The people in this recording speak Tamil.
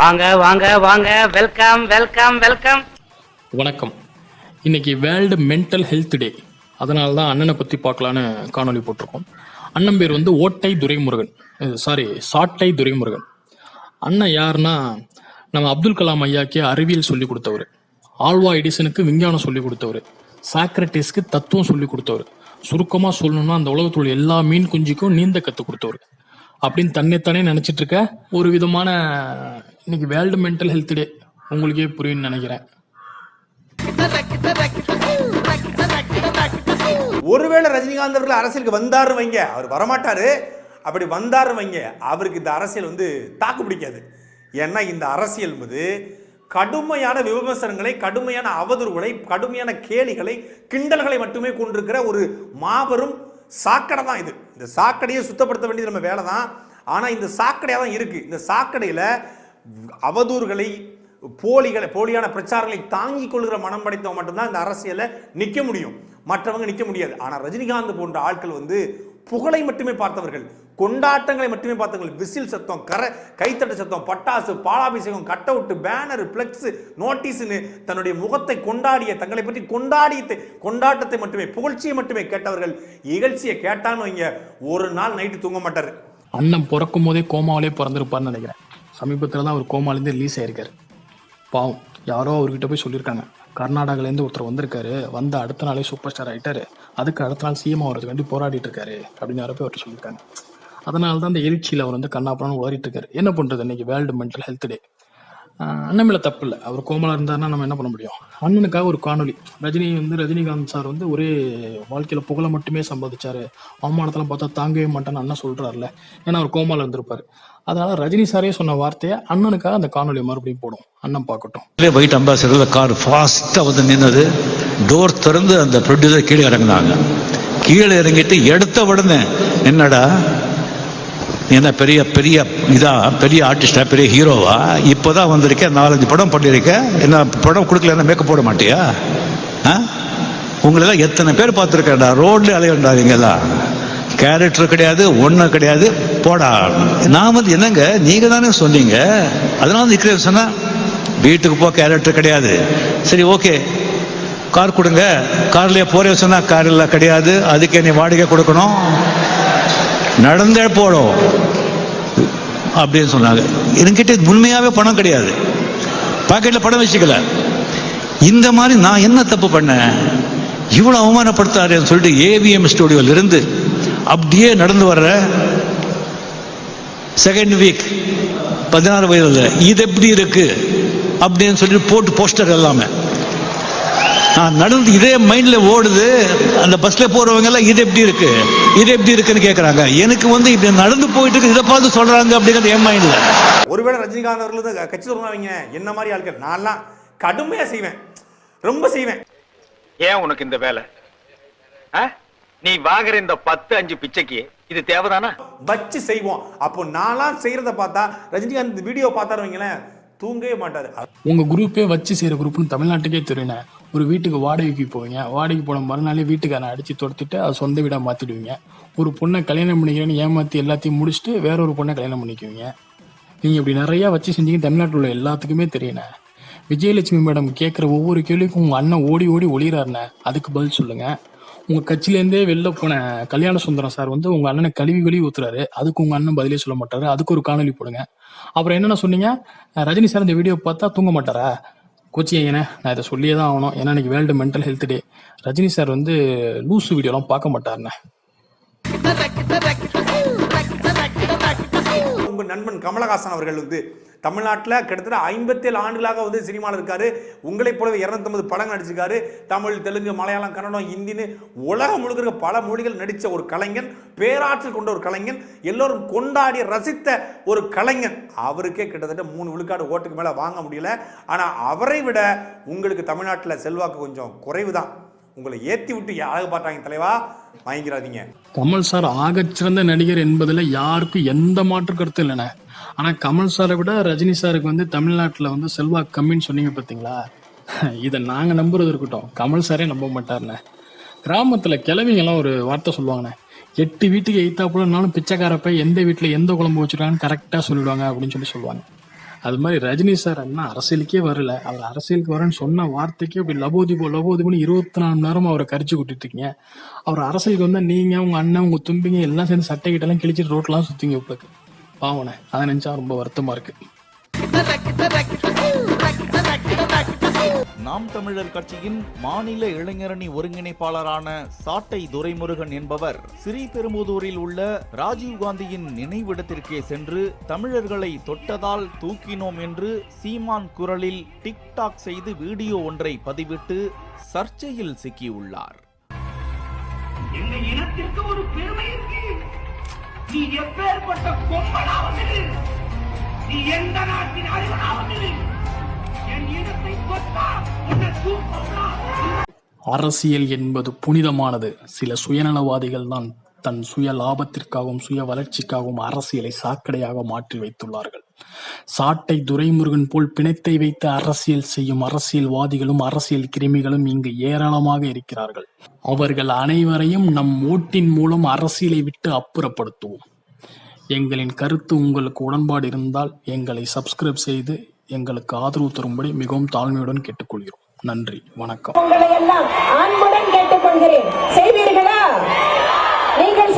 வாங்க வாங்க வாங்க. வெல்கம் வெல்கம் வெல்கம் வணக்கம். இன்னைக்கு வேர்ல்டு மென்டல் ஹெல்த் டே அதனால தான் அண்ணனை பற்றி பார்க்கலான்னு காணொளி போட்டிருக்கோம். அண்ணன் பேர் வந்து ஓட்டை துரைமுருகன். சாரி சாட்டை துரைமுருகன். அண்ணன் யாருன்னா நம்ம அப்துல் கலாம் ஐயாக்கே அறிவியல் சொல்லி கொடுத்தவர். ஆல்வா எடிசனுக்கு விஞ்ஞானம் சொல்லி கொடுத்தவர். சாக்ரட்டிஸ்க்கு தத்துவம் சொல்லி கொடுத்தவர். சுருக்கமாக சொல்லணும்னா அந்த உலகத்தில் உள்ள எல்லா மீன் குஞ்சுக்கும் நீந்த கற்றுக் கொடுத்தவர். அப்படின்னு தன்னைத்தானே நினைச்சிட்டு இருக்க ஒரு விதமான இன்னைக்கு வேர்ல்டு மென்டல் ஹெல்த் டே உங்களுக்கே புரியும்னு நினைக்கிறேன். ஒருவேளை ரஜினிகாந்த் அவர்கள் அரசியலுக்கு வந்தாரு வைங்க அவர் வரமாட்டாரு. அப்படி வந்தாரு வைங்க அவருக்கு இந்த அரசியல் வந்து தாக்கு பிடிக்காது. ஏன்னா இந்த அரசியல் என்பது கடுமையான விமர்சனங்களை கடுமையான அவதூறுகளை கடுமையான கேலிகளை கிண்டல்களை மட்டுமே கொண்டிருக்கிற ஒரு மாபெரும் சாக்கடை தான் இது. இந்த சாக்கடையை சுத்தப்படுத்த வேண்டியது நம்ம வேலை தான். ஆனால் இந்த சாக்கடையாக தான் இருக்குது இந்த சாக்கடையில் அவதூறுகளை போலிகளை போலியான பிரச்சாரங்களை தாங்கிக் கொள்கிற மனம் படைத்தவங்க மட்டும்தான் இந்த அரசியலை நிற்க முடியும். மற்றவங்க நிற்க முடியாது. ஆனால் ரஜினிகாந்த் போன்ற ஆட்கள் வந்து புகழை மட்டுமே பார்த்தவர்கள். கொண்டாட்டங்களை மட்டுமே பார்த்துங்கள் விசில் சத்தம் கரை கைத்தட்ட சத்தம் பட்டாசு பாலாபிஷேகம் கட் அவுட் பேனர் பிளக்ஸ் நோட்டீஸ்னு தன்னுடைய முகத்தை கொண்டாடிய தங்களை பற்றி கொண்டாடியத்தை கொண்டாட்டத்தை மட்டுமே புகழ்ச்சியை மட்டுமே கேட்டவர்கள் இகழ்ச்சியை கேட்டான்னு வைங்க ஒரு நாள் நைட்டு தூங்க மாட்டார். அண்ணன் பிறக்கும் போதே கோமாவிலே பிறந்திருப்பார்னு நினைக்கிறேன். சமீபத்தில் தான் அவர் கோமாலேருந்து ரிலீஸ் ஆயிருக்காரு. பாவம் யாரோ அவர்கிட்ட போய் சொல்லியிருக்காங்க. கர்நாடகாலேருந்து ஒருத்தர் வந்திருக்காரு வந்த அடுத்த நாளே சூப்பர் ஸ்டார் ஆகிட்டாரு அதுக்கு அடுத்த நாள் சிஎம் ஆகிறதுக்காண்டி போராடிட்டு இருக்காரு அப்படின்னு யாரோ போய் அவர்கிட்ட சொல்லியிருக்காங்க. அதனால தான் அந்த எழுச்சியில் அவர் வந்து கண்ணாப்புறான்னு ஓரிட்டு இருக்காரு என்ன பண்ணுறது இன்னைக்கு வேர்ல்டு மென்டல் ஹெல்த் டே. அண்ணன் மேலே தப்பு இல்லை. அவர் கோமலாக இருந்தாருன்னா நம்ம என்ன பண்ண முடியும்? அண்ணனுக்காக ஒரு காணொலி ரஜினி வந்து ரஜினிகாந்த் சார் வந்து ஒரே வாழ்க்கையில் புகழை மட்டுமே சம்பாதிச்சாரு. அவமானத்தெல்லாம் பார்த்தா தாங்கவே மாட்டேன்னு அண்ணன் சொல்கிறார்ல ஏன்னா அவர் கோமால இருந்திருப்பார். அதனால ரஜினி சாரே சொன்ன வார்த்தையை அண்ணனுக்காக அந்த காணொலி மறுபடியும் போடும். அண்ணன் பார்க்கட்டும். ஒயிட் அம்பாசிடர்ல கார் ஃபாஸ்ட்டாக வந்து நின்னது. டோர் திறந்து அந்த ப்ரொடியூசர் கீழே இறங்குனாங்க. கீழே இறங்கிட்டு எடுத்த உடனே என்னடா? என்ன பெரிய பெரிய இதாக பெரிய ஆர்டிஸ்டாக பெரிய ஹீரோவா இப்போ தான் வந்திருக்கேன் நாலஞ்சு படம் பண்ணியிருக்கேன் என்ன படம் கொடுக்கலன்னா மேக்கப் போட மாட்டியா? ஆ? உங்களெல்லாம் எத்தனை பேர் பார்த்துருக்கேன்டா? ரோட்ல அலையண்டாதீங்களா கேரக்டர் கிடையாது ஒன்றும் கிடையாது போடா. நான் வந்து என்னங்க நீங்கள் தானே சொன்னீங்க. அதனால நிற்கிறேன் சொன்னால் வீட்டுக்கு போ கேரக்டர் கிடையாது. சரி ஓகே கார் கொடுங்க. கார்லேயே போறேன் சொன்னால் கார் இல்லை கிடையாது. அதுக்கு நீ வாடகை கொடுக்கணும். நடந்தே போடும் அப்படின்னு சொன்னாங்க. என்கிட்ட உண்மையாவே பணம் கிடையாது. பாக்கெட்ல பணம் வச்சுக்கல. இந்த மாதிரி நான் என்ன தப்பு பண்ணேன்? இவ்வளவு அவமானப்படுத்தாருன்னு சொல்லிட்டு ஏவிஎம் ஸ்டுடியோல இருந்து அப்படியே நடந்து வர்ற செகண்ட் வீக் பதினாறு வயதுல இது எப்படி இருக்கு? அப்படின்னு சொல்லிட்டு போட்டு போஸ்டர் எல்லாமே. நான் நடந்து இதே மைண்ட்ல ஓடுது. அந்த பஸ்ல போறவங்க எல்லாம் இது எப்படி இருக்கு? இது எப்படி இருக்குன்னு கேக்குறாங்க. எனக்கு வந்து இப்படி நடந்து போயிட்டு இருக்கு இதை பார்த்து சொல்றாங்க அப்படிங்கிறது என் மைண்ட்ல ஒருவேளை ரஜினிகாந்த் அவர்கள் கட்சி தொடங்கினவங்க என்ன மாதிரி ஆட்கள்? நான்லாம் கடுமையாக செய்வேன். ரொம்ப செய்வேன். ஏன் உனக்கு இந்த வேலை? ஆ? நீ வாங்குற இந்த பத்து அஞ்சு பிச்சைக்கு இது தேவைதானா? வச்சு செய்வோம். அப்போ நான்லாம் செய்யறத பார்த்தா ரஜினிகாந்த் இந்த வீடியோ பார்த்தாரு வைங்களேன் தூங்கவே மாட்டாரு. உங்க குரூப்பே வச்சு செய்யற குரூப்னு தமிழ்நாட்டுக்கே தெரியுங்க ஒரு வீட்டுக்கு வாடகைக்கு போவீங்க. வாடகைக்கு போன மறுநாளே வீட்டுக்காரனை அடித்து துரத்திட்டு அதை சொந்த வீடாக மாற்றிடுவீங்க ஒரு பொண்ணை கல்யாணம் பண்ணிக்கிறேன்னு ஏமாத்தி எல்லாத்தையும் முடிச்சுட்டு வேற ஒரு பொண்ணை கல்யாணம் பண்ணிக்குவீங்க. நீங்கள் இப்படி நிறையா வச்சு செஞ்சீங்க. தமிழ்நாட்டில் உள்ள எல்லாத்துக்குமே தெரியணே விஜயலட்சுமி மேடம் கேட்குற ஒவ்வொரு கேள்விக்கும் உங்கள் அண்ணன் ஓடி ஓடி ஒளிகிறாருண்ணே அதுக்கு பதில் சொல்லுங்கள் உங்கள் கட்சியிலேருந்தே வெளில போன கல்யாண சுந்தரம் சார் வந்து உங்கள் அண்ணனை கழுவி கழுவி ஊத்துறாரு. அதுக்கு உங்கள் அண்ணன் பதிலே சொல்ல மாட்டாரு. அதுக்கு ஒரு காணொலி போடுங்க. அப்புறம் என்னென்ன சொன்னீங்க? ரஜினி சார் இந்த வீடியோ பார்த்தா தூங்க மாட்டாரா? கோச்சி நான் இதை சொல்லியே தான் ஆகணும். ஏன்னா இன்னைக்கு world mental health day. Rajini sir வந்து லூசு வீடியோலாம் பார்க்க மாட்டாருண்ணே. உங்க நண்பன் கமலஹாசன் அவர்கள் வந்து தமிழ்நாட்டில் கிட்டத்தட்ட ஐம்பத்தேழு ஆண்டுகளாக வந்து சினிமாவில் இருக்காரு. உங்களைப் போலவே இரநூத்தம்பது படங்கள் நடிச்சிருக்காரு. தமிழ் தெலுங்கு மலையாளம் கன்னடம் ஹிந்தின்னு உலகம் முழுக்க இருக்க பல மொழிகள் நடித்த ஒரு கலைஞன் பேராற்றல் கொண்ட ஒரு கலைஞன் எல்லோரும் கொண்டாடி ரசித்த ஒரு கலைஞன். அவருக்கே கிட்டத்தட்ட மூணு விழுக்காடு ஓட்டுக்கு மேலே வாங்க முடியல. ஆனால் அவரை விட உங்களுக்கு தமிழ்நாட்டில் செல்வாக்கு கொஞ்சம் குறைவு தான் உங்களை ஏற்றி விட்டு அழகு பார்த்தாங்க தலைவா வாங்கிக்கிறாதீங்க கமல் சார் ஆகச்சிறந்த நடிகர் என்பதில் யாருக்கும் எந்த மாற்று கருத்து இல்லைண்ணே. ஆனால் கமல் சாரை விட ரஜினி சாருக்கு வந்து தமிழ்நாட்டில் வந்து செல்வாக்கு கம்மின்னு சொன்னீங்க பார்த்தீங்களா இதை நாங்கள் நம்புறது இருக்கட்டும். கமல் சாரே நம்ப மாட்டார்ண்ணே. கிராமத்தில் கிழவிங்கெல்லாம் ஒரு வார்த்தை சொல்லுவாங்கண்ணே. எட்டு வீட்டுக்கு எய்த்தாப்புலனாலும் பிச்சைக்காரப்ப எந்த வீட்டில் எந்த குழம்பு வச்சிருக்காங்கன்னு கரெக்டாக சொல்லிடுவாங்க அப்படின்னு சொல்லி சொல்லுவாங்க. அது மாதிரி ரஜினி சார் என்ன அரசியலுக்கே வரல. அவர் அரசியலுக்கு வரேன்னு சொன்ன வார்த்தைக்கே அப்படி லபோதிபோ லபோதிபோன்னு இருபத்தி நாலு மணி நேரம் அவரை கரிச்சு கொட்டிட்டு இருக்கீங்க. அவர் அரசியலுக்கு வந்தா நீங்க உங்க அண்ணன் உங்க தும்பிங்க எல்லாம் சேர்ந்து சட்டை கிட்டெல்லாம் கிழிச்சிட்டு ரோட்லாம் சுத்திங்க உங்களுக்கு பாவனை. அதை நினைச்சா ரொம்ப வருத்தமா இருக்கு. நாம் தமிழர் கட்சியின் மாநில இளைஞரணி ஒருங்கிணைப்பாளரான சாட்டை துரைமுருகன் என்பவர் ஸ்ரீபெரும்புதூரில் உள்ள ராஜீவ்காந்தியின் நினைவிடத்திற்கே சென்று தமிழர்களை தொட்டதால் தூக்கினோம் என்று சீமான் குரலில் டிக்டாக் செய்து வீடியோ ஒன்றை பதிவிட்டு சர்ச்சையில் சிக்கியுள்ளார். நீ எப்பேற்பட்ட கொம்பனாவது நீ எந்த நாட்டின் அறிவனாவது அரசியல் என்பது புனிதமானது. சில சுயநலவாதிகள் தான் தன் சுய லாபத்திற்காகவும் சுய வளர்ச்சிக்காகவும் அரசியலை சாக்கடையாக மாற்றி வைத்துள்ளார்கள். சாட்டை துரைமுருகன் போல் பிணத்தை வைத்து அரசியல் செய்யும் அரசியல்வாதிகளும் அரசியல் கிருமிகளும் இங்கு ஏராளமாக இருக்கிறார்கள். அவர்கள் அனைவரையும் நம் ஓட்டின் மூலம் அரசியலை விட்டு அப்புறப்படுத்துவோம். எங்களின் கருத்து உங்களுக்கு உடன்பாடு இருந்தால் எங்களை சப்ஸ்கிரைப் செய்து எங்களுக்கு ஆதரவு தரும்படி மிகவும் தாழ்மையுடன் கேட்டுக்கொள்கிறோம். நன்றி. வணக்கம். உங்களை எல்லாம் அன்புடன் கேட்டுக்கொள்கிறேன். செய்வீர்களா? நீங்கள்